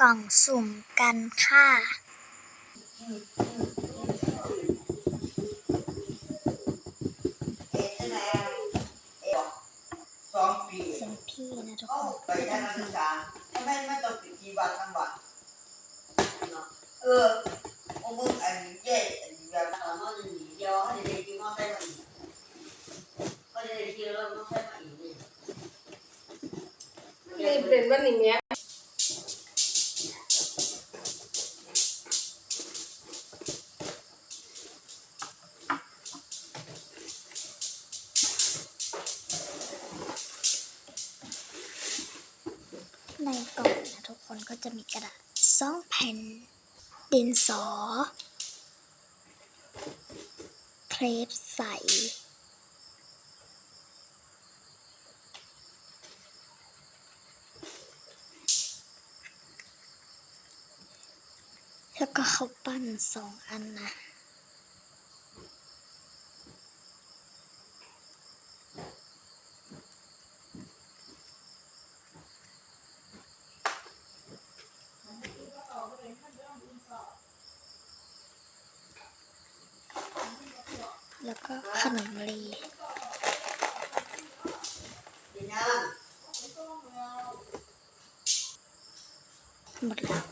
กล่องสุ่มกันค่ะ สองปีเสียงพี่นะทุกคนไปทางศึกษาทำไมไม่ต้องติดกี่วันทั้งวันเออโอ้มึงอันเย่อันแบบถามว่าหนีเดียวให้เด็กกินมอไซค์มาอีกเขาจะได้กินรถมอไซค์มาอีกนี่นี่เป็นวันนี้เนี้ย คนก็จะมีกระดาษสองแผ่น ดินสอ เครปใส แล้วก็เขาปั้นสองอันนะ แล้วก็ขนมลีกินยังหมดแล้ว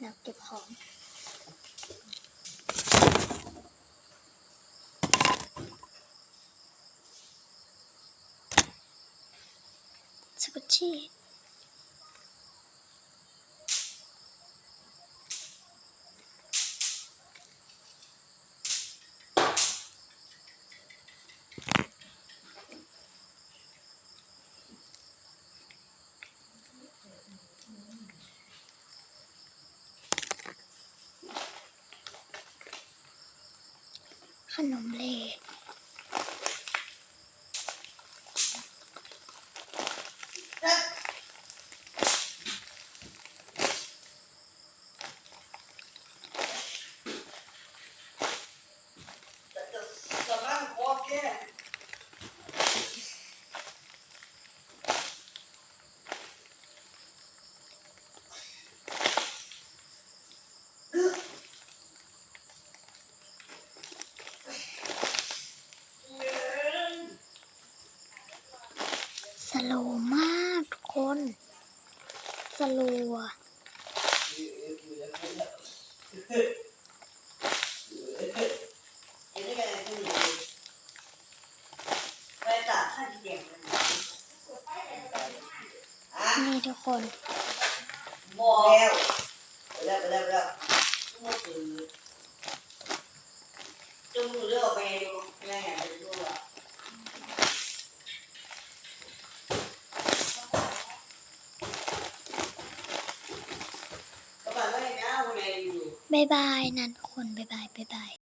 แล้วเก็บของสกุช ขนมเล จะจะจะนั่งคอแก้ ส โลมากทุกคน สโลว์อะกินได้กันที่นี่ไปตัดข้าวเดียงมันอะนี่ทุกคนบอกแล้วไปแล้วไปแล้วไปแล้วว่าคือจมูกเลือกไปดูแม่ไปดูอะก็แบบว่ะวันไหนอย บายบาย นันคนบายบายบายบาย